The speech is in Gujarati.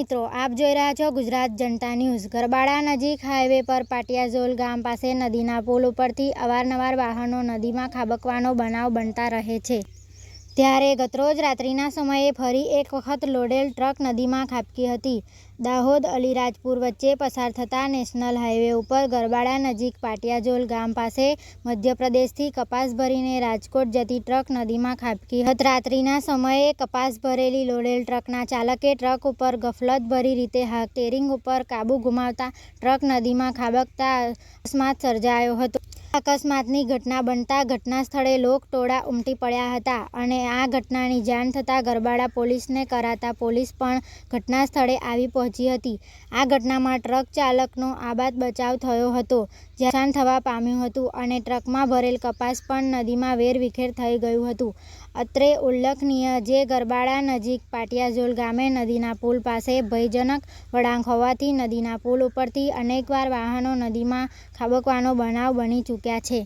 મિત્રો, આપ જોઈ રહ્યા છો ગુજરાત જનતા ન્યૂઝ. ગરબાડા નજીક હાઈવે પર પાટિયાઝોલ ગામ પાસે નદીના પુલ ઉપરથી અવારનવાર વાહનો નદીમાં ખાબકવાનો બનાવ બનતા રહે છે. ત્યારે ગતરોજ રાત્રિના સમયે ફરી એક વખત લોડેલ ટ્રક નદીમાં ખાબકી હતી. દાહોદ અલીરાજપુર વચ્ચે પસાર થતા નેશનલ હાઈવે ઉપર ગરબાડા નજીક પાટિયાજોલ ગામ પાસે મધ્યપ્રદેશથી કપાસ ભરીને રાજકોટ જતી ટ્રક નદીમાં ખાબકી હતી. રાત્રિના સમયે કપાસ ભરેલી લોડેલ ટ્રકના ચાલકે ટ્રક ઉપર ગફલતભરી રીતે હાથ સ્ટેરિંગ ઉપર કાબુ ગુમાવતા ટ્રક નદીમાં ખાબકતા અકસ્માત સર્જાયો હતો. અકસ્માતની ઘટના બનતા ઘટના સ્થળે લોક ટોળા ઉમટી પડ્યા હતા અને આ ઘટનાની જાણ થતાં ગરબાડા પોલીસને કરાતા પોલીસ પણ ઘટના સ્થળે આવી પહોંચી હતી. આ ઘટનામાં ટ્રક ચાલકનો આબાદ બચાવ થયો હતો નુકસાન થવા પામ્યું હતું અને ટ્રકમાં ભરેલ કપાસ પણ નદીમાં વેરવિખેર થઈ ગયું હતું. અત્રે ઉલ્લેખનીય જે ગરબાડા નજીક પાટિયાઝોલ ગામે નદીના પુલ પાસે ભયજનક વળાંક હોવાથી નદીના પુલ ઉપરથી અનેકવાર વાહનો નદીમાં ખાબકવાનો બનાવ બની ચૂક્યા છે.